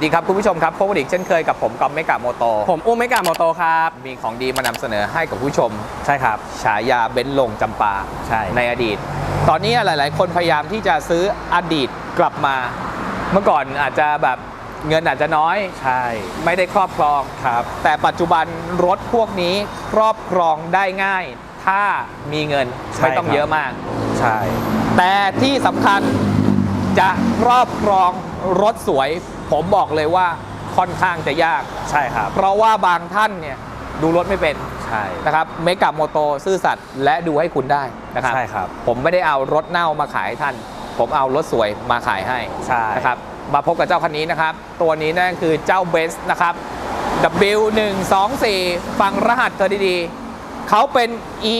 สวัสดีครับคุณผู้ชมครับพบกันอีกเช่นเคยกับผมกอมเมกะโมโตผมอุ้มไม่กาโมโตครับ มีของดีมานำเสนอให้กับผู้ชม ใช่ครับ ฉายาเบนซ์ลงจำปาใช่ ในอดีต ตอนนี้หลาย ๆ คนพยายามที่จะซื้ออดีตกลับมา เมื่อก่อนอาจจะแบบเงินอาจจะน้อย ใช่ ไม่ได้ครอบครองครับ แต่ปัจจุบันรถพวกนี้ครอบครองได้ง่าย ถ้ามีเงินใช่ไม่ต้องครับ เยอะมาก ใช่ แต่ที่สำคัญจะครอบครองรถสวย ผมบอกเลยว่าค่อนข้างจะยาก ใช่ครับ เพราะว่าบางท่านเนี่ยดูรถไม่เป็นใช่นะครับเมกะโมโตซื่อสัตย์และดูให้คุณได้นะครับใช่ครับ ผมไม่ได้เอารถเน่ามาขายให้ท่าน ผมเอารถสวยมาขายให้ใช่นะครับมาพบกับเจ้าคันนี้นะครับ ตัวนี้นั่นคือเจ้าเบสนะครับ W124 ฟังรหัสเธอดีๆเขาเป็น E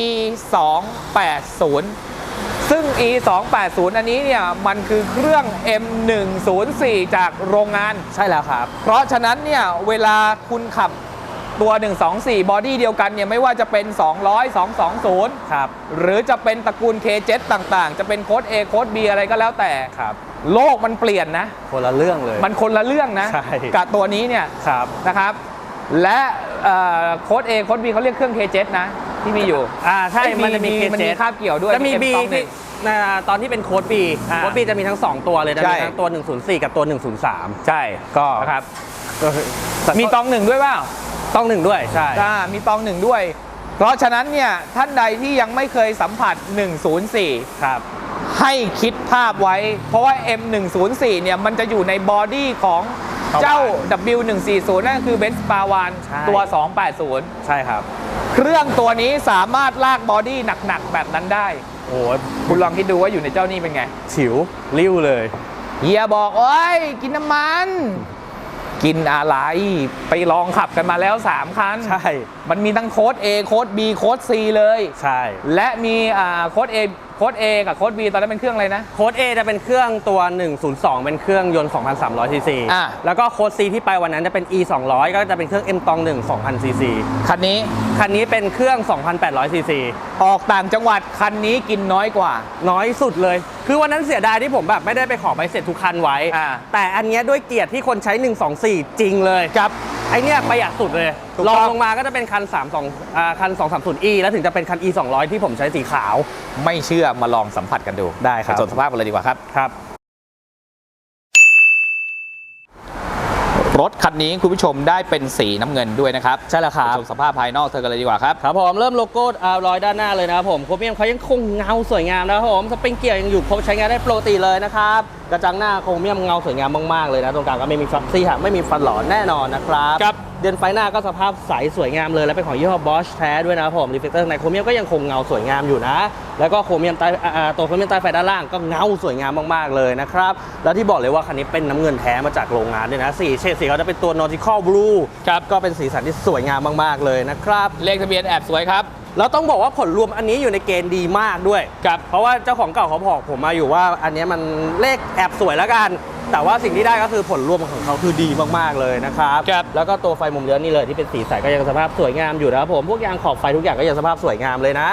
2 8 0 ซึ่ง E 2 8 0อันนี้เนี่ยมันคือเครื่อง M 1 0 4จากโรงงาน ใช่แล้วครับ เพราะฉะนั้นเนี่ยเวลาคุณขับตัว 124 บอดี้เดียวกันเนี่ยไม่ว่าจะเป็น 200 220 ครับ หรือจะเป็นตระกูล K7 ต่างๆ จะเป็นโค้ด A โค้ด B อะไรก็แล้วแต่ครับ โลกมันเปลี่ยนนะ คนละเรื่องเลย มันคนละเรื่องนะ ใช่ กับตัวนี้เนี่ยครับนะครับ และเอ่อโค้ด A โค้ด B เขาเรียกเครื่อง K7 นะ ที่มีอยู่อ่าใช่เอ้ยมันจะมีมันมีเคคาบเกี่ยวด้วยจะมี M บีสองหนึ่ที่งนะตอนที่เป็นโค้ดบีอ่า โค้ดบีจะมีทั้ง 2 ตัวเลยจะใช่ มีทั้งตัว 104 กับตัว 103 ใช่ก็นะครับก็คือมีตองหนึ่งด้วยเปล่าต้องหนึ่งด้วยใช่ อ่ามีตองหนึ่งด้วย เพราะฉะนั้นเนี่ยท่านใดที่ยังไม่เคยสัมผัส 104 ครับ ให้คิดภาพไว้ เพราะว่า M104 เนี่ยมันจะอยู่ในบอดี้ของเจ้า W140 นั่นก็คือเบนซ์ปาวานใช่ ตัว 280 ใช่ครับ เครื่องตัวนี้สามารถลากบอดี้หนักๆแบบนั้นได้ โอ้ยคุณลองคิดดูว่าอยู่ในเจ้านี่เป็นไง ฉิวริ้วเลย เฮียบอกโอ้ยกินน้ำมัน กินอะไร ไปลองขับกันมาแล้ว 3 คัน ใช่ มันมีทั้งโค้ด A โค้ด B โค้ด C เลย ใช่ และมีอ่าโค้ด A โค้ด A กับโค้ด B ตอนนั้นเป็นเครื่องอะไรนะ โค้ด A จะเป็นเครื่องตัว 102 เป็นเครื่องยนต์ 2,300 ซีซี อ่าแล้วก็โค้ด C ที่ไปวันนั้นจะเป็น E 200 ก็จะเป็นเครื่อง M ตอง1 2,000 ซีซี คันนี้คันนี้เป็นเครื่อง 2,800 ซีซี ออกต่างจังหวัดคันนี้กินน้อยกว่า น้อยสุดเลย คือวันนั้นเสียดายที่ผมแบบไม่ได้ไปขอใบเสร็จทุกคันไว้ อ่า แต่อันเนี้ยด้วยเกียรติที่คนใช้ 124 จริงเลย ครับ ไอเนี้ยประหยัดสุดเลยถูกลต้ององลงมาก็จะเป็นคัน32อ่าคัน 230e แล้วถึงจะเป็นคัน E 200ที่ผมใช้สีขาว ไม่เชื่อมาลองสัมผัสกันดูได้ครับปชมสภาพกันเลยดีกว่าครับ ครับ รถคันนี้คุณผู้ชมได้เป็นสีน้ำเงินด้วยนะครับใช่แล้วครับไปชมสภาพภายนอกเธอกันเลยดีกว่าครับครับผมเริ่มโลโก้อารอยด้านหน้าเลยนะครับผมโครเมียมเขายังคงเงาสวยงามนะครับผมสปริงเกียร์ยังอยู่ครบใช้งานได้ปกติเลยนะครับกระจังหน้าโครเมียมเงาสวยงามมากๆเลยนะตรงกลางก็ไม่มีฟักซี่หักไม่มีฟันหลอนแน่นอนนะครับครับ เดือนไฟหน้าก็สภาพใสสวยงามเลย และเป็นของยี่ห้อบอชแท้ด้วยนะครับผมรีเฟกเตอร์ในโครเมียมก็ยังคงเงาสวยงามอยู่นะ แล้วก็โครเมียมใต้อ่าอ่าตัวโครเมียมใต้ไฟด้านล่างก็เงาสวยงามมากๆเลยนะครับ แล้วที่บอกเลยว่าคันนี้เป็นน้ำเงินแท้มาจากโรงงานด้วยนะสีเฉดสีเขาจะเป็นตัว nautical blue ครับก็เป็นสีสันที่สวยงามมากๆเลยนะครับเลขทะเบียนแอบสวยครับ แล้วต้องบอกว่าผลรวมอันนี้อยู่ในเกณฑ์ดีมากด้วย ครับ เพราะว่าเจ้าของเก่าเขาบอกผมมาอยู่ว่า อันเนี้ยมันเลขแอบสวยแล้วกัน แต่ว่าสิ่งที่ได้ก็คือผลรวมของเขาคือดีมากๆเลยนะครับ ครับแล้วก็ตัวไฟมุมเลี้ยวนี่เลยที่เป็นสีใสก็ยังสภาพสวยงามอยู่นะครับผมพวกยางขอบไฟทุกอย่างก็ยังสภาพสวยงามเลยนะ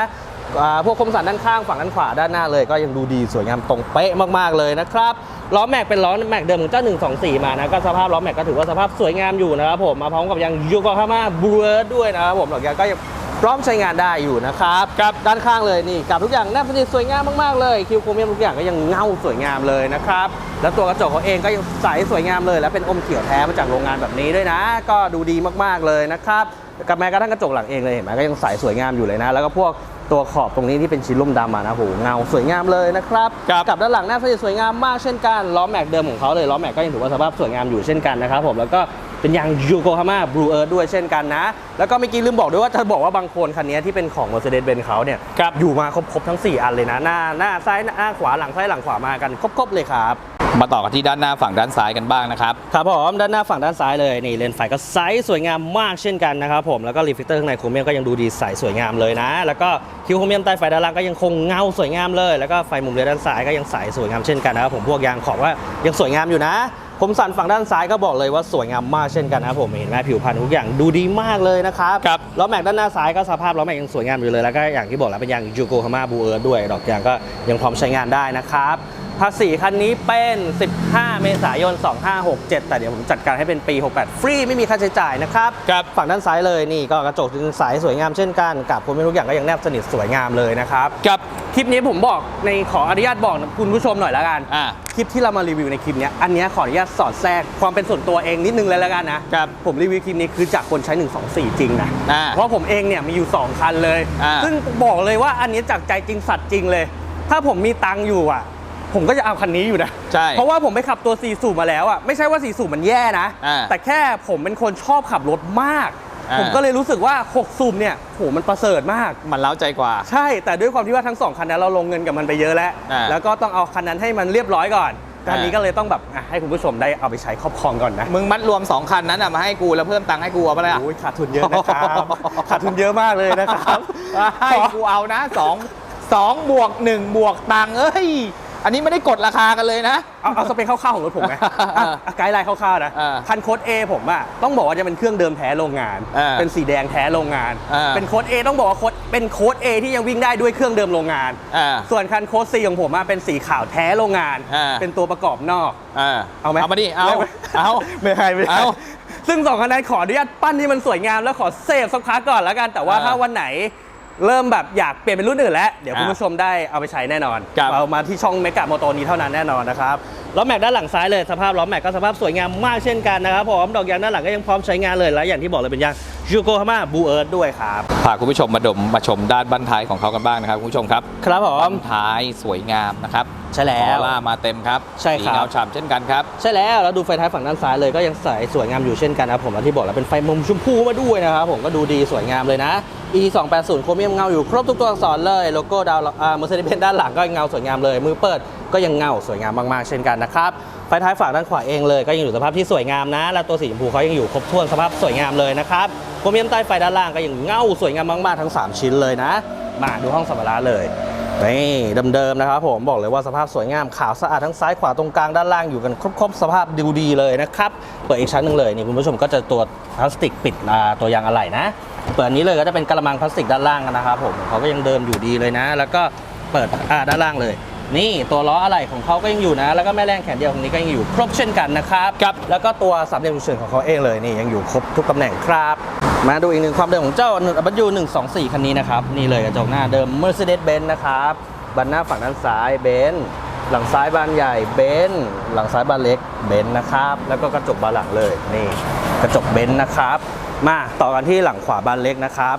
อ่าพวกคมสันด้านข้างฝั่งด้านขวาด้านหน้าเลย ก็ยังดูดีสวยงามตรงเป๊ะมากๆเลยนะครับล้อแม็กเป็นล้อแม็กเดิมของเจ้า124 มานะก็สภาพล้อแม็กก็ถือว่าสภาพสวยงามอยู่นะครับผมมาพร้อมกับยางยูโกฮาม่าบลูเอร์ด้วยนะครับผมหลักยางก็ยัง พร้อมใช้งานได้อยู่นะครับครับด้านข้างเลยนี่กับทุกอย่างแนบสนิทสวยงามมากๆเลยคิวโครเมียมทุกอย่างก็ยังเงาสวยงามเลยนะครับแล้วตัวกระจกเขาเองก็ยังใสสวยงามเลย และเป็นอมเขียวแท้มาจากโรงงานแบบนี้ด้วยนะ ก็ดูดีมากๆเลยนะครับกับแม้กระทั่งกระจกหลังเองเลยเห็นไหมก็ยังใสสวยงามอยู่เลยนะ แล้วก็พวกตัวขอบตรงนี้ที่เป็นชิ้นลุ่มดำอะนะโหเงาสวยงามเลยนะครับครับกับด้านหลังหน้าสนิทสวยงามมากเช่นกันล้อแม็กเดิมของเขาเลยล้อแม็กก็ยังถือว่าสภาพสวยงามอยู่เช่นกันนะครับผมแล้วก็ เป็นยางยูโกฮาม่าบลูเอิร์ด้วยเช่นกันนะ แล้วก็เมื่อกี้ลืมบอกด้วยว่าจะบอกว่าบางคนคันนี้ที่เป็นของ Mercedes-Benz เขาเนี่ยครับอยู่มาครบๆทั้ง 4 อันเลยนะ หน้าหน้าซ้ายหน้าขวาหลังซ้ายหลังขวามากันครบๆเลยครับมาต่อกันที่ด้านหน้าฝั่งด้านซ้ายกันบ้างนะครับครับผมด้านหน้าฝั่งด้านซ้ายเลยนี่เลนส์ไฟก็ใสสวยงามมากเช่นกันนะครับผมแล้วก็รีฟิลเตอร์ข้างในโครเมียมก็ยังดูดีใสสวยงามเลยนะ แล้วก็คิวโครเมียมใต้ไฟด้านล่างก็ยังคงเงาสวยงามเลย แล้วก็ไฟมุมเรือด้านซ้ายก็ยังใสสวยงามเช่นกันนะครับผมพวกยางขอบก็ยังสวยงามอยู่นะ ผมสันฝั่งด้านซ้ายก็บอกเลยว่าสวยงามมากเช่นกันนะครับผมเห็นไหมผิวพรรณทุกอย่างดูดีมากเลยนะครับครับล้อแม็กด้านหน้าซ้ายก็สภาพล้อแม็กยังสวยงามอยู่เลยแล้วก็อย่างที่บอกแล้วเป็นยางยูโกฮาม่าบูเอิร์ด้วยดอกยางก็ยังพร้อมใช้งานได้นะครับ ภาษีคันนี้เป็น 15 เมษายน 2567 แต่เดี๋ยวผมจัดการให้เป็นปี 68 ฟรีไม่มีค่าใช้จ่ายนะครับ ครับ ฝั่งด้านซ้ายเลยนี่ก็กระจกใสสวยงามเช่นกัน กับผมไม่ทุกอย่างก็ยังแนบสนิทสวยงามเลยนะครับ กับ คลิปนี้ผมบอกในขออนุญาตบอกคุณผู้ชมหน่อยแล้วกัน อ่า คลิปที่เรามารีวิวในคลิปเนี้ยอันเนี้ยขออนุญาตสอดแทรกความเป็นส่วนตัวเองนิดนึงเลยแล้วกันนะครับ ผมรีวิวคลิปนี้คือจากคนใช้ 124 จริงนะ อ่า เพราะผมเองเนี่ยมีอยู่ 2 คันเลย อ่าซึ่งบอกเลยว่าอันนี้จากใจจริงสัตว์จริงเลย ถ้าผมมีตังค์อยู่อะ ผมก็จะเอาคันนี้อยู่นะ ใช่ เพราะว่าผมไปขับตัว4สูบมาแล้วอะไม่ใช่ว่า4สูบมันแย่นะ อ่าแต่แค่ผมเป็นคนชอบขับรถมาก อ่า ผมก็เลยรู้สึกว่า6สูบเนี่ยโหมันประเสริฐมาก มันเล้าใจกว่า ใช่ แต่ด้วยความที่ว่าทั้งสองคันนั้นเราลงเงินกับมันไปเยอะแล้ว อ่าแล้วก็ต้องเอาคันนั้นให้มันเรียบร้อยก่อนคันนี้อ่าก็เลยต้องแบบอะให้คุณผู้ชมได้เอาไปใช้ครอบครองก่อนนะมึงมัดรวม 2 คันนั้นอะมาให้กูแล้วเพิ่มตังค์ให้กูเอาไปเลยอะ โอ้ยขาดทุนเยอะนะครับ ขาดทุนเยอะมากเลยนะครับ ให้กูเอานะสองสองบวกหนึ่งบวกตังค์เอ้ย อันนี้ไม่ได้กดราคากันเลยนะ เอาเอาสเปคคร่าวๆของรถผมไหมอะอะไกด์ไลน์คร่าวๆนะ อ่าคันโค้ด A ผมอะต้องบอกว่าจะเป็นเครื่องเดิมแท้โรงงาน อ่าเป็นสีแดงแท้โรงงาน อ่า เป็นโค้ด A ต้องบอกว่าโค้ดเป็นโค้ด A ที่ยังวิ่งได้ด้วยเครื่องเดิมโรงงาน อ่า ส่วนคันโค้ด C ของผมอะเป็นสีขาวแท้โรงงาน อ่า เป็นตัวประกอบนอก อ่าเอาไหมเอามาดิเอาได้ไหม เอาไม่ให้ไม่ให้เอา ซึ่งสองคะแนนขออนุญาตปั้นที่มันสวยงามแล้วขอเซฟสักพักก่อนแล้วกันแต่ว่าอ่าถ้าวันไหน เริ่มแบบอยากเปลี่ยนเป็นรุ่นอื่นแล้ว เดี๋ยวอ่าคุณผู้ชมได้เอาไปใช้แน่นอน ครับ เอามาที่ช่องเมกะโมโตนี้เท่านั้นแน่นอนนะครับ ล้อแม็กด้านหลังซ้ายเลยสภาพล้อแม็กก็สภาพสวยงามมากเช่นกันนะครับผมดอกยางด้านหลังก็ยังพร้อมใช้งานเลยและอย่างที่บอกเลยเป็นยางยูโกฮาม่าบูเอิร์ดด้วยครับพาคุณผู้ชมมาดมมาชมด้านบั้นท้ายของเขากันบ้างนะครับคุณผู้ชมครับครับผบั้มนท้ายสวยงามนะครับใช่แล้อวอร่ามาเต็มครับใช่ครับสีเงาฉ่ำเช่นกันครับใช่แล้วแล้วดูไฟท้ายฝั่งด้านซ้ายเลยก็ยังใสสวยงามอยู่เช่นกันนะครับผมแล้วที่บอกแล้วเป็นไฟมุมชมพูมาด้วยนะครับผมก็ดูดีสวยงามเลยนะ e 2 8 0โครเมียมเงาอยู่ครบทุกตัวอักษรเลยโลโก้ดาวอ่าเมอร์เซเดสเบนด้านหลังก็เงาสวยงามเลยมือเปิด ก็ยังเงาสวยงามมากๆเช่นกันนะครับไฟท้ายฝั่งด้านขวาเองเลยก็ยังอยู่สภาพที่สวยงามนะ แล้วตัวสีชมพูเขายังอยู่ครบถ้วนสภาพสวยงามเลยนะครับโครเมียมใต้ไฟด้านล่างก็ยังเงาสวยงามมากๆทั้งสามชิ้นเลยนะ มาดูห้องสัมภาระเลยนี่เดิมๆนะครับผมบอกเลยว่าสภาพสวยงามขาวสะอาดทั้งซ้ายขวาตรงกลางด้านล่างอยู่กันครบๆสภาพดูดีเลยนะครับเปิดอีกชั้นหนึ่งเลยนี่คุณผู้ชมก็จะตัวพลาสติกปิดตัวยางอะไหล่นะเปิดนี้เลยก็จะเป็นกระมังพลาสติกด้านล่างนะครับผมเขาก็ยังเดิมอยู่ดีเลยนะ แล้วก็เปิดด้านล่างเลย นี่ตัวล้ออะไหล่ของเขาก็ยังอยู่นะ แล้วก็แม่แรงแขนเดียวตรงนี้ก็ยังอยู่ครบเช่นกันนะครับครับ แล้วก็ตัวสามเหลี่ยมฉุกเฉินของเขาเองเลยนี่ยังอยู่ครบทุกตำแหน่งครับ มาดูอีกหนึ่งความเดิมของเจ้าบัตยู124คันนี้นะครับ นี่เลยกระจกหน้าเดิม Mercedes-Benz นะครับบันหน้าฝั่งด้านซ้ายเบนซ์หลังซ้ายบานใหญ่เบนซ์หลังซ้ายบานเล็กเบนซ์นะครับ แล้วก็กระจกบานหลังเลยนี่กระจกเบนซ์นะครับ มาต่อกันที่หลังขวาบานเล็กนะครับ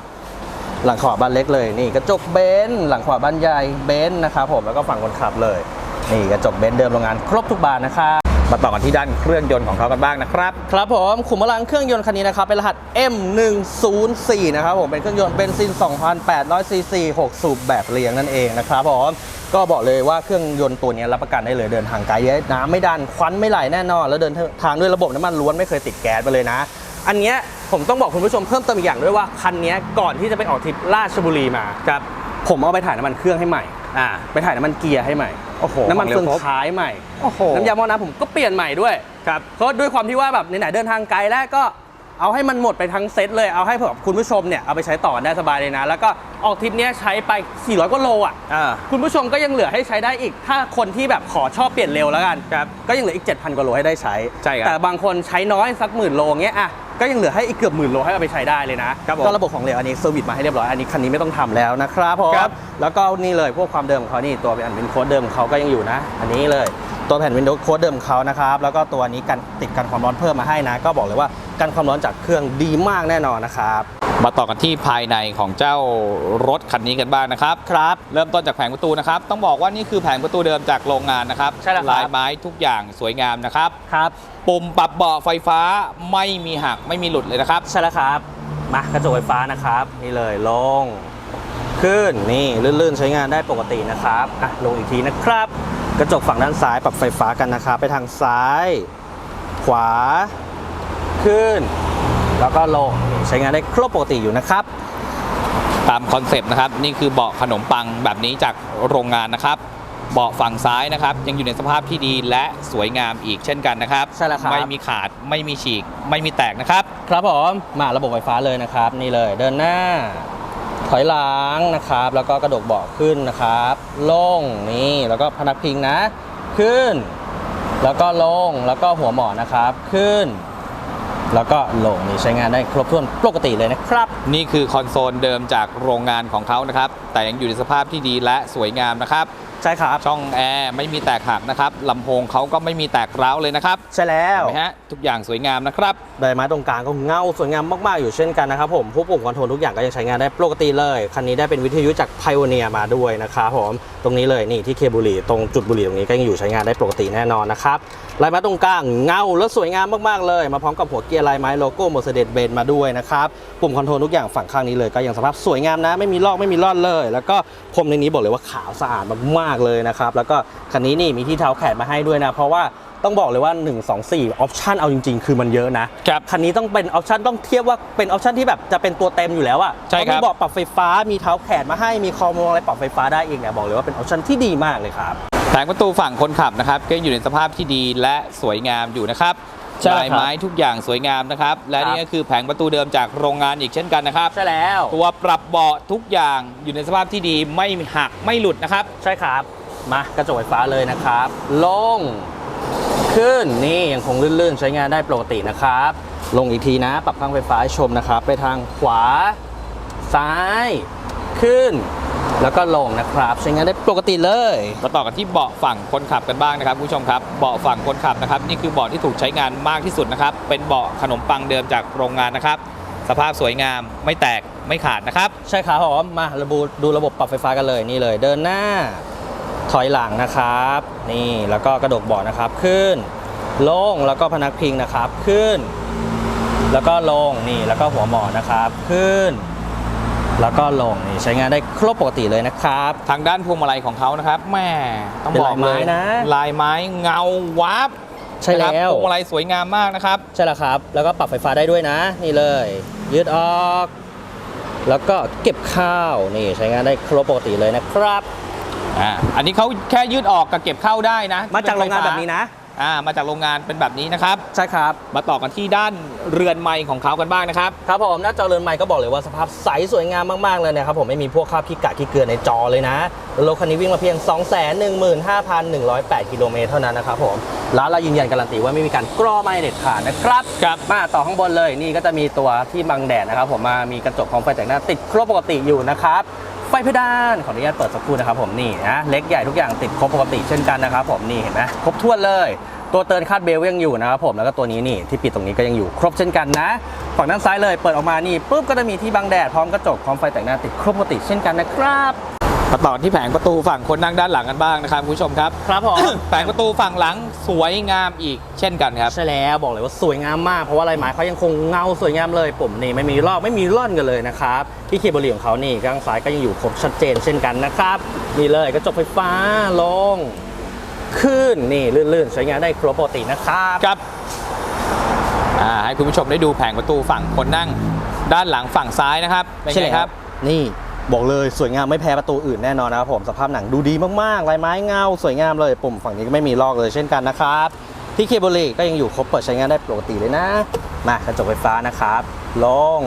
หลังขวาบานเล็กเลยนี่กระจกเบนซ์หลังขวาบานใหญ่เบนซ์นะครับผมแล้วก็ฝั่งคนขับเลย นี่กระจกเบนซ์เดิมโรงงานครบทุกบานนะครับมาต่อกันที่ด้านเครื่องยนต์ของเขากันบ้างนะครับ ครับผมขุมพลังเครื่องยนต์คันนี้นะครับ เป็นรหัส M104 นะครับผมเป็นเครื่องยนต์เบนซิน 2,800 ซีซี 6 สูบแบบเรียงนั่นเองนะครับผมก็บอกเลยว่าเครื่องยนต์ตัวนี้รับประกันได้เลยเดินทางไกลน้ำไม่ดันควันไม่ไหลแน่นอน แล้วเดินทางด้วยระบบน้ำมันล้วนไม่เคยติดแก๊สไปเลยนะ อันเนี้ยผมต้องบอกคุณผู้ชมเพิ่มเติมอีกอย่างด้วยว่าคันเนี้ยก่อนที่จะไปออกทริปราชบุรีมาครับผมเอาไปถ่ายน้ำมันเครื่องให้ใหม่ อ่า ไปถ่ายน้ำมันเกียร์ให้ใหม่ โอ้โหน้ำมันของเร็เฟืวองครบท้ายใหม่ โอ้โห น้ำยาหม้อน้ำผมก็เปลี่ยนใหม่ด้วย ครับ เพราะด้วยความที่ว่าแบบไหนๆเดินทางไกลแล้วก็ เอาให้มันหมดไปทั้งเซตเลย เอาให้แบบคุณผู้ชมเนี่ยเอาไปใช้ต่อกันได้สบายเลยนะ แล้วก็ออกทริปเนี้ยใช้ไป 400กว่าโลอะ อ่า คุณผู้ชมก็ยังเหลือให้ใช้ได้อีก ถ้าคนที่แบบขอชอบเปลี่ยนเร็วแล้วกัน ครับ ก็ยังเหลืออีก 7,000กว่าโลให้ได้ใช้ ใช่ครับแต่บางคนใช้น้อยสักหมื่นโลเงี้ยอะ ก็ยังเหลือให้อีกเกือบหมื่นโลให้เอาไปใช้ได้เลยนะครับผมก็ระบบของเหลวอันนี้เซอร์วิสมาให้เรียบร้อย อันนี้คันนี้ไม่ต้องทำแล้วนะครับผมครับ แล้วก็นี่เลยพวกความเดิมของเขานี่ตัวเป็นอันเป็นโค้ดเดิมของเขาก็ยังอยู่นะ อันนี้เลย ตัวแผ่นวินโดว์โค้ดเดิมของเขานะครับ แล้วก็ตัวนี้กันติดกันความร้อนเพิ่มมาให้นะ ก็บอกเลยว่า กันความร้อนจากเครื่องดีมากแน่นอนนะครับมาต่อกันที่ภายในของเจ้ารถคันนี้กันบ้างนะครับครับ เริ่มต้นจากแผงประตูนะครับ ต้องบอกว่านี่คือแผงประตูเดิมจากโรงงานนะครับใช่แล้วครับลายไม้ทุกอย่างสวยงามนะครับครับ ปุ่มปรับเบาะไฟฟ้าไม่มีหักไม่มีหลุดเลยนะครับ ใช่แล้วครับ มากระจกไฟฟ้านะครับ นี่เลยลง ขึ้นนี่ลื่นๆใช้งานได้ปกตินะครับอะลงอีกทีนะครับ กระจกฝั่งด้านซ้ายปรับไฟฟ้ากันนะครับ ไปทางซ้าย ขวา ขึ้น แล้วก็ลงนี่ใช้งานได้ครบปกติอยู่นะครับ ตามคอนเซปต์นะครับ นี่คือเบาะขนมปังแบบนี้จากโรงงานนะครับเบาะฝั่งซ้ายนะครับ ยังอยู่ในสภาพที่ดีและสวยงามอีกเช่นกันนะครับใช่แล้วครับ ไม่มีขาดไม่มีฉีก ไม่มีแตกนะครับ ครับผมมาระบบไฟฟ้าเลยนะครับ นี่เลยเดินหน้า ถอยหลังนะครับ แล้วก็กระดกเบาะขึ้นนะครับลงนี่แล้วก็พนักพิงนะขขึ้น แล้วก็ลงแล้วก็หัวหมอนนะครับ ขึ้น แล้วก็โลงนี่ใช้งานได้ครบถ้วนปกติเลยนะครับ นี่คือคอนโซลเดิมจากโรงงานของเขานะครับ แต่ยังอยู่ในสภาพที่ดีและสวยงามนะครับ ใช่ครับ ช่องแอร์ไม่มีแตกหักนะครับลำโพงเขาก็ไม่มีแตกร้าวเลยนะครับใช่แล้วเห็นไหมฮะทุกอย่างสวยงามนะครับใบไม้ตรงกลางก็เงาสวยงามมาก ๆ อยู่เช่นกันนะครับผมผู้ปุ่มคอนโทรลทุกอย่างก็ยังใช้งานได้ปกติเลย คันนี้ได้เป็นวิทยุจากไพโอเนียมาด้วยนะครับผมตรงนี้เลยนี่ที่เคบุรีตรงจุดบุหรี่ตรงนี้ก็ยังอยู่ใช้งานได้ปกติแน่นอนนะครับลายไม้ตรงกลางเงาและสวยงามมากๆเลย มาพร้อมกับหัวเกียร์ลายไม้โลโก้ Mercedes-Benz มาด้วยนะครับปุ่มคอนโทรลทุกอย่างฝั่งข้างนี้เลยก็ยังสภาพสวยงามนะไม่มีลอกไม่มีร่อนเลย แล้วก็พรมในนี้บอกเลยว่าขาวสะอาดมากๆเลยนะครับ แล้วก็คันนี้นี่มีที่เท้าแขนมาให้ด้วยนะ เพราะว่าต้องบอกเลยว่า 1 2 4ออปชันเอาจริง ๆ คือมันเยอะนะ ครับคันนี้ต้องเป็นออปชันต้องเทียบว่าเป็นออปชันที่แบบจะเป็นตัวเต็มอยู่แล้วอะใช่ครับ เพาะมีเบาะปรับไฟฟ้ามีเท้าแขนมาให้มีคอมงอะไรปรับไฟฟ้าได้อีกเนี่ยบอกเลยว่าเป็นออปชันที่ดีมากเลยครับ แผงประตูฝั่งคนขับนะครับก็ยังอยู่ในสภาพที่ดีและสวยงามอยู่นะครับ ใช่ครับลายไม้ทุกอย่างสวยงามนะครับ และครับนี่ก็คือแผงประตูเดิมจากโรงงานอีกเช่นกันนะครับ ใช่แล้ว ตัวปรับเบาะทุกอย่างอยู่ในสภาพที่ดีไม่หักไม่หลุดนะครับ ใช่ครับ มากระจกไฟฟ้าเลยนะครับ ลง ขึ้นนี่ยังคงลื่นๆ ใช้งานได้ปกตินะครับ ลงอีกทีนะ ปรับข้างไฟฟ้าให้ชมนะครับ ไปทางขวา ซ้าย ขึ้น แล้วก็ลงนะครับใช้งานได้ปกติเลยมาต่อกันที่เบาะฝั่งคนขับกันบ้างนะครับคุณผู้ชมครับเบาะฝั่งคนขับนะครับนี่คือเบาะที่ถูกใช้งานมากที่สุดนะครับเป็นเบาะขนมปังเดิมจากโรงงานนะครับ สภาพสวยงามไม่แตกไม่ขาดนะครับ ใช่ครับผมมาระบุดูระบบปรับไฟฟ้ากันเลยนี่เลย เดินหน้า ถอยหลังนะครับ นี่แล้วก็กระดกเบาะนะครับขึ้น ลงแล้วก็พนักพิงนะครับขึ้น แล้วก็ลงนี่แล้วก็หัวหมอนนะครับขึ้น แล้วก็ลงนี่ใช้งานได้ครบปกติเลยนะครับ ทางด้านพวงมาลัยของเขานะครับแม่ต้องเป็นบอกลายไม้เลยนะ ลายไม้เงาวับใช่แล้วนะครับพวงมาลัยสวยงามมากนะครับ ใช่แล้วครับ แล้วก็ปรับไฟฟ้าได้ด้วยนะ นี่เลย ยืดออก แล้วก็เก็บข้าว นี่ใช้งานได้ครบปกติเลยนะครับ อ่า อันนี้เขาแค่ยืดออกกับเก็บเข้าได้นะมาจากโรงงานแบบนี้นะ อ่ามาจากโรงงานเป็นแบบนี้นะครับ ใช่ครับ มาต่อกันที่ด้านเรือนไม้ของเขากันบ้างนะครับ ครับผมหน้าจอเรือนใหม่ก็บอกเลยว่าสภาพใสสวยงามมากๆเลยนะครับผมไม่มีพวกคราบขี้กะขี้เกลือในจอเลยนะแล้วรถคันนี้วิ่งมาเพียง 215,108 กิโลเมตรเท่านั้นนะครับผมร้านเรายืนยันการันตีว่าไม่มีการกรอไม่เด็ดขาดนะครับครับมาต่อข้างบนเลยนี่ก็จะมีตัวที่บังแดดนะครับผมมามีกระจกของไฟแต่งหน้าติดครบปกติอยู่นะครับ ไฟเพดานขออนุญาตเปิดสักครู่นะครับผมนี่นะเล็กใหญ่ทุกอย่างติดครบปกติเช่นกันนะครับผมนี่เห็นไหมครบถ้วนเลย ตัวเตือนคาดเบลยังอยู่นะครับผมแล้วก็ตัวนี้นี่ที่ปิดตรงนี้ก็ยังอยู่ครบเช่นกันนะฝั่งด้านซ้ายเลยเปิดออกมานี่ปุ๊บก็จะมีที่บังแดดพร้อมกระจกพร้อมไฟแต่งหน้าติดครบปกติเช่นกันนะครับ มาต่อที่แผงประตูฝั่งคนนั่งด้านหลังกันบ้างนะครับคุณผู้ชมครับ ครับผม แผงประตูฝั่งหลังสวยงามอีกเช่นกันครับ ใช่แล้วบอกเลยว่าสวยงามมากเพราะว่าลายไม้เขายังคงเงาสวยงามเลยปุ่มนี่ไม่มีลอกไม่มีร่อนกันเลยนะครับที่คีย์บอร์ดของเขานี่ข้างซ้ายก็ยังอยู่ครบชัดเจนเช่นกันนะครับนี่เลยกระจกไฟฟ้าลงขึ้นนี่ลื่นๆใช้งานได้ครบปกตินะครับครับอ่าให้คุณผู้ชมได้ดูแผงประตูฝั่งคนนั่งด้านหลังฝั่งซ้ายนะครับเป็นใช่ไงเลยคครัรับบนี่ บอกเลยสวยงามไม่แพ้ประตูอื่นแน่นอนนะครับผมสภาพหนังดูดีมากๆลายไม้เงาสวยงามเลยปุ่มฝั่งนี้ก็ไม่มีลอกเลยเช่นกันนะครับ ที่เคเบิลก็ยังอยู่ครบเปิดใช้งานได้ปกติเลยนะ มากระจกไฟฟ้านะครับลง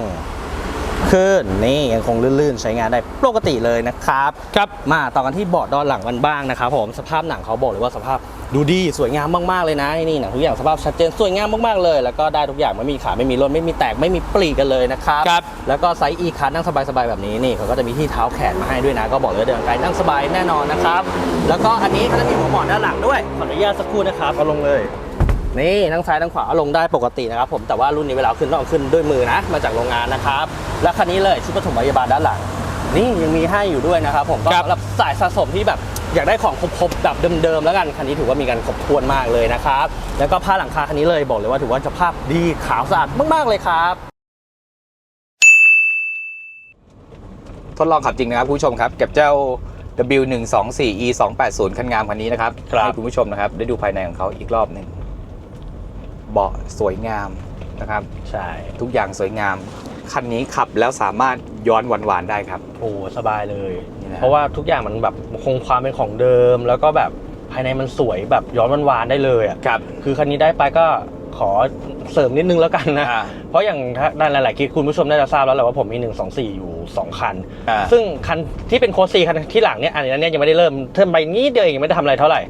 ขึ้นนี่ยังคงลื่นๆ ใช้งานได้ปกติเลยนะครับครับมาต่อกันที่เบาะด้านหลังกันบ้างนะครับผมสภาพหนังเขาบอกเลยว่าสภาพดูดีสวยงามมากๆเลยนะนี่หนังทุกอย่างสภาพชัดเจนสวยงามมากๆเลย แล้วก็ได้ทุกอย่างไม่มีขาไม่มีร่นไม่มีแตกไม่มีปลีกันเลยนะครับครับแล้วก็ไซส์ e คันั่งสบายๆแบบนี้นี่เขาก็จะมีที่เท้าแขนมาให้ด้วยนะ ก็บอกเลยว่าเดินไกลนั่งสบายแน่นอนนะครับแล้วก็อันนี้เขาจะมีหัวหมอนด้านหลังด้วยขออนุญาตสักครู่นะครับเอาลงเลย นี่ทั้งซ้ายทั้งขวาเอาลงได้ปกตินะครับผมแต่ว่ารุ่นนี้เวลาเอาขึ้นต้องเอาขึ้นด้วยมือนะมาจากโรงงานนะครับและคันนี้เลยชุดปฐมพยาบาลด้านหลังนี่ยังมีให้อยู่ด้วยนะครับผมก็ครับสำหรับสายสะสมที่แบบอยากได้ของครบๆแบบเดิมๆแล้วกันคันนี้ถือว่ามีการครบถ้วนมากเลยนะครับแล้วก็ผ้าหลังคาคันนี้เลยบอกเลยว่าถือว่าสภาพดีขาวสะอาดมากๆเลยครับทดลองขับจริงนะครับคุณผู้ชมครับกับเจ้า W124 E 280 คันงามคันนี้นะครับครับให้คุณผู้ชมนะครับได้ดูภายในของเขาอีกรอบหนึ่ง เบาะสวยงามนะครับ ใช่ทุกอย่างสวยงาม คันนี้ขับแล้วสามารถย้อนหวานๆได้ครับ โอ้สบายเลย นี่นะ เพราะว่าทุกอย่างมันแบบคงความเป็นของเดิม แล้วก็แบบภายในมันสวยแบบย้อนวานๆได้เลยอะครับคือคันนี้ได้ไปก็ขอเสริมนิดนึงแล้วกันนะ อ่าเพราะอย่างถ้าในหลายๆคลิปคุณผู้ชมน่าจะทราบแล้วแหละว่าผมมี 1 2 4 อยู่ 2 คัน อ่าซึ่งคันที่เป็นโค้ดซีคันที่หลังเนี่ยอันนี้เนี่ยยังไม่ได้เริ่มเทิร์นไปนิดเดียวเองยังไม่ได้ทำอะไรเท่าไหร่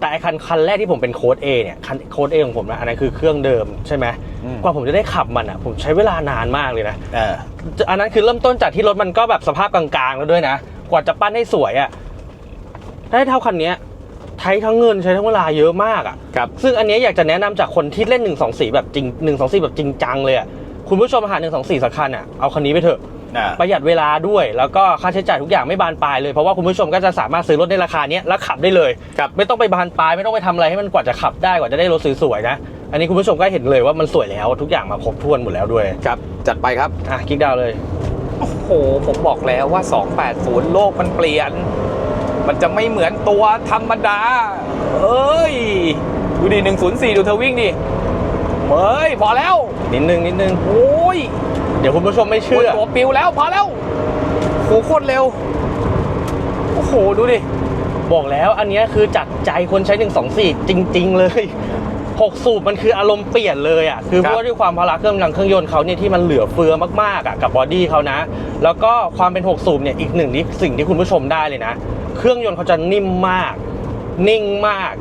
แต่ไอคันคันแรกที่ผมเป็นโค้ด A เนี่ยคันโค้ด A ของผมนะอันนั้นคือเครื่องเดิมใช่ไหมอืม กว่าผมจะได้ขับมันอะผมใช้เวลานานมากเลยนะ เออ อันนั้นคือเริ่มต้นจากที่รถมันก็แบบสภาพกลางๆแล้วด้วยนะ กว่าจะปั้นให้สวยอะได้เท่าคันเนี้ยใช้ทั้งเงินใช้ทั้งเวลาเยอะมากอะ ครับ ซึ่งอันเนี้ยอยากจะแนะนำจากคนที่เล่น1 2 4แบบจริง1 2 4แบบจริงจังเลยอะ คุณผู้ชมหา1 2 4สักคันอะเอาคันนี้ไปเถอะ อ่า ประหยัดเวลาด้วย แล้วก็ค่าใช้จ่ายทุกอย่างไม่บานปลายเลย เพราะว่าคุณผู้ชมก็จะสามารถซื้อรถในราคาเนี้ยแล้วขับได้เลย ครับ ไม่ต้องไปบานปลายไม่ต้องไปทำอะไรให้มันกว่าจะขับได้กว่าจะได้รถสวยๆนะ อันนี้คุณผู้ชมก็เห็นเลยว่ามันสวยแล้วทุกอย่างมาครบถ้วนหมดแล้วด้วย ครับ จัดไปครับ อะคลิกดาวน์เลย โอ้โห ผมบอกแล้วว่า 280 โลกมันเปลี่ยน มันจะไม่เหมือนตัวธรรมดา เอ้ย ดูดิ 104 ดูเธอวิ่งดิ เฮ้ยพอแล้ว นิดนึงนิดนึงโอ้ยเดี๋ยวคุณผู้ชมไม่เชื่อตัวปิวแล้วพอแล้วโหโคตรเร็วโอ้โหดูดิบอกแล้วอันเนี้ยคือจัดใจคนใช้124จริง ๆ เลย6สูบมันคืออารมณ์เปลี่ยนเลยอะคือคเพรับราะว่าด้วยความพละเครื่องกำลังเครื่องยนต์เขาเนี่ยที่มันเหลือเฟือมากๆอะกับบอดี้เขานะ แล้วก็ความเป็น6สูบเนี่ยอีกหนึ่งที่สิ่งที่คุณผู้ชมได้เลยนะ เครื่องยนต์เขาจะนิ่มมาก นิ่งมาก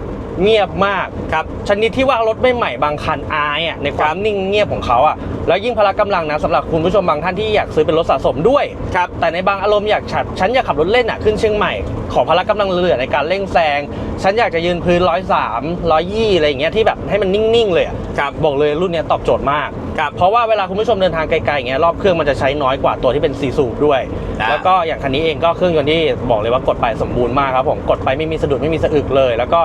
เงียบมากครับชนิดที่ว่ารถใหม่ๆบางคันอายอะในความนิ่งเงียบของเขาอะแล้วยิ่งพละกำลังนะสำหรับคุณผู้ชมบางท่านที่อยากซื้อเป็นรถสะสมด้วยครับแต่ในบางอารมณ์อยากฉันฉันอยากขับรถเล่นอะขึ้นเชียงใหม่ ขอพละกำลังเหลือในการเร่งแซงฉันอยากจะยืนพื้นร้อยสามร้อยยี่อะไรอย่างเงี้ยที่แบบให้มันนิ่งๆเลยอะครับบอกเลยรุ่นเนี้ยตอบโจทย์มากครับเพราะว่าเวลาคุณผู้ชมเดินทางไกลๆอย่างเงี้ยรอบเครื่องมันจะใช้น้อยกว่าตัวที่เป็นซีสูบด้วยนะแล้วก็อย่างคันนี้เองก็เครื่องยนต์ที่บอกเลยว่ากดไปสมบูรณ์มากครับผมกดไปไม่มีสะดุดไม่มีสะอึกเลย แล้วก็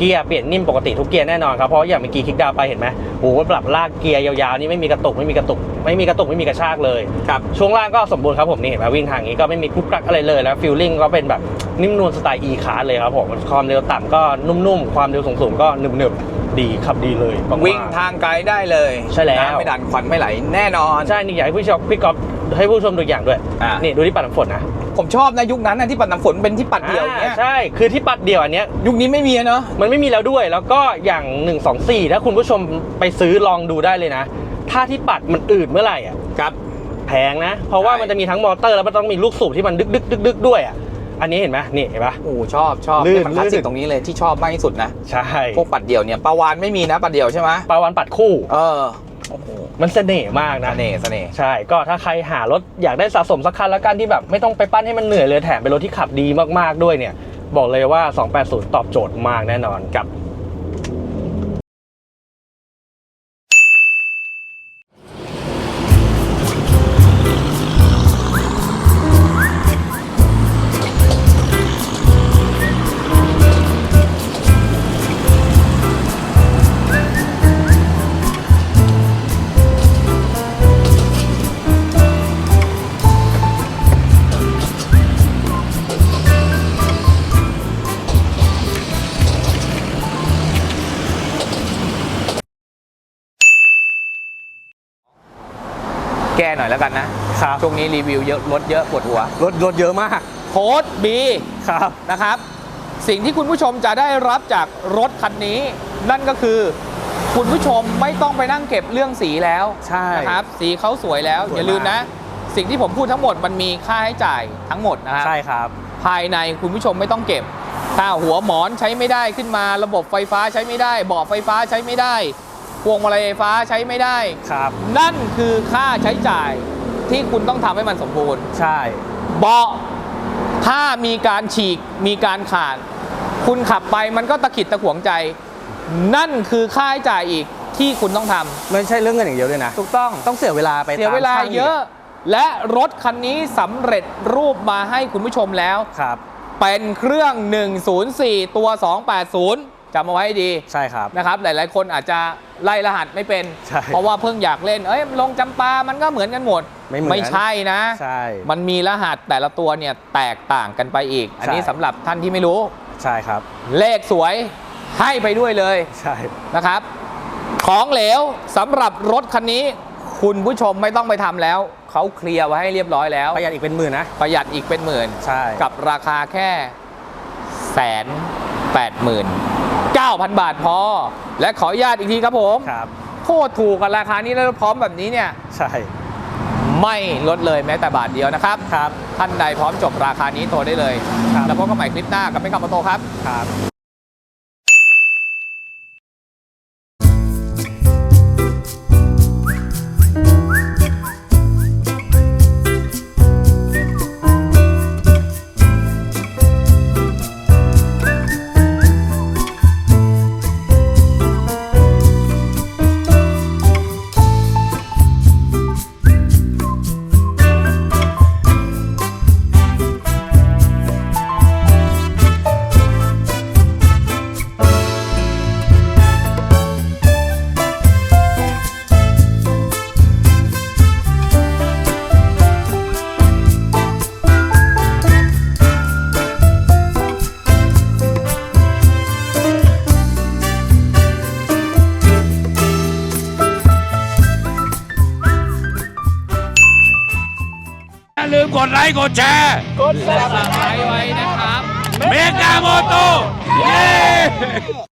เกียร์เปลี่ยนนิ่มปกติทุกเกียร์แน่นอนครับเพราะอย่างเมื่อกี้คลิกดาวน์ไปเห็นไหมโอ้โหปรับลากเกียร์ยาวๆนี่ไม่มีกระตุกไม่มีกระตุกไม่มีกระตุกไม่มีกระชากเลยครับช่วงล่างก็สมบูรณ์ครับผมนี่เห็นไหมวิ่งทางนี้ก็ไม่มีกุ๊กกักอะไรเลยแล้วฟิลลิ่งก็เป็นแบบนิ่มนวลสไตล์ e คาร์เลยครับผมความเร็วต่ำก็นุ่มๆความเร็วสูงๆก็หนึบๆดีขับดีเลยมากๆวิ่งทางไกลได้เลยใช่แล้วน้ำไม่ดันควันไม่ไหลแน่นอนใช่นี่อยากให้ผู้ชมพี่ก๊อฟให้ผู้ชมดูอย่างด้วยอะนี่ดูที่ปัดน้ำฝนนะ ผมชอบนะยุคนั้นนะที่ปัดน้ำฝนเป็นที่ปัดเดี่ยวอย่างเงี้ยอ่าใช่ คือที่ปัดเดี่ยวอันเนี้ย ยุคนี้ไม่มีอะเนอะมันไม่มีแล้วด้วย แล้วก็อย่าง 1 2 4 ถ้าคุณผู้ชมไปซื้อลองดูได้เลยนะ ถ้าที่ปัดมันอืดเมื่อไหร่อะครับ แพงนะ เพราะว่าใช่ มันจะมีทั้งมอเตอร์แล้วมันต้องมีลูกสูบที่มันดึกดึกดึกดึกๆด้วยอะ อันนี้เห็นไหมนี่เห็นปะ โอ้ชอบชอบลื่นเยมันคลาสสิลื่กน ตรงนี้เลยที่ชอบมากที่สุดนะ ใช่พวกปัดเดี่ยวเนี่ยปลาวานไม่มีนะปัดเดี่ยวใช่ไหมปลาวันปัดคู่ เออโอ้โห มันเสน่ห์มากเสนะน่ห์เสน่ห์ใช่ก็ถ้าใครหารถอยากได้สะสมสักคันแล้วกันที่แบบไม่ต้องไปปั้นให้มันเหนื่อยเลยแถมเป็นรถที่ขับดีมากๆด้วยเนี่ย บอกเลยว่า 280 ตอบโจทย์มากแน่นอนกับ แก้หน่อยแล้วกันนะครับ ช่วงนี้รีวิวเยอะรถเยอะปวดหัวรถรถเยอะมากโค้ด B ครับนะครับ สิ่งที่คุณผู้ชมจะได้รับจากรถคันนี้ นั่นก็คือ คุณผู้ชมไม่ต้องไปนั่งเก็บเรื่องสีแล้วใช่นะครับ สีเขาสวยแล้ว สวยมาก อย่าลืมนะ สิ่งที่ผมพูดทั้งหมดมันมีค่าใช้จ่ายทั้งหมดนะครับ ใช่ครับ ภายในคุณผู้ชมไม่ต้องเก็บ ถ้าหัวหมอนใช้ไม่ได้ขึ้นมา ระบบไฟฟ้าใช้ไม่ได้ เบาะไฟฟ้าใช้ไม่ได้ พวงมาลัยไฟฟ้าใช้ไม่ได้ ครับ นั่นคือค่าใช้จ่ายที่คุณต้องทำให้มันสมบูรณ์ ใช่ เบาะถ้ามีการฉีกมีการขาด คุณขับไปมันก็ตะขิดตะขวงใจ นั่นคือค่าใช้จ่ายอีกที่คุณต้องทำไม่ใช่เรื่องเงินอย่างเดียวด้วยนะ ถูกต้อง ต้องเสียเวลาไปเสียเวลาตมช่งเยอะ และรถคันนี้สำเร็จรูปมาให้คุณผู้ชมแล้ว ครับ เป็นเครื่อง 104 ตัว 280 จำเอาไว้ให้ดีใช่ครับ นะครับ หลาย ๆ คนอาจจะไล่รหัสไม่เป็น ใช่เพราะว่าเพิ่งอยากเล่น เอ้ยลงจำปา มันก็เหมือนกันหมดไม่เหมือน ใช่นะ ใช่ มันมีรหัสแต่ละตัวเนี่ยแตกต่างกันไปอีก อันนี้ใช่ สำหรับท่านที่ไม่รู้ ใช่ครับ เลขสวยให้ไปด้วยเลยใช่ นะครับ ของเหลวสำหรับรถคันนี้ คุณผู้ชมไม่ต้องไปทำแล้ว เขาเคลียร์ไว้ให้เรียบร้อยแล้ว ประหยัดอีกเป็นหมื่นนะ ประหยัดอีกเป็นหมื่น ใช่ กับราคาแค่แสนแปดหมื่น เก้าพันบาทพอ และขออนุญาตอีกทีครับผมครับโคตรถูกกับราคานี้แล้วพร้อมแบบนี้เนี่ย ใช่ ไม่ลดเลยแม้แต่บาทเดียวนะครับ ครับ ท่านใดพร้อมจบราคานี้โทรได้เลย ครับ แล้วพบกันใหม่คลิปหน้ากับไม่คำมาโตครับ ครับ กดไลค์กดแชร์กด subscribe ไว้นะครับ เมกาโมโตเย้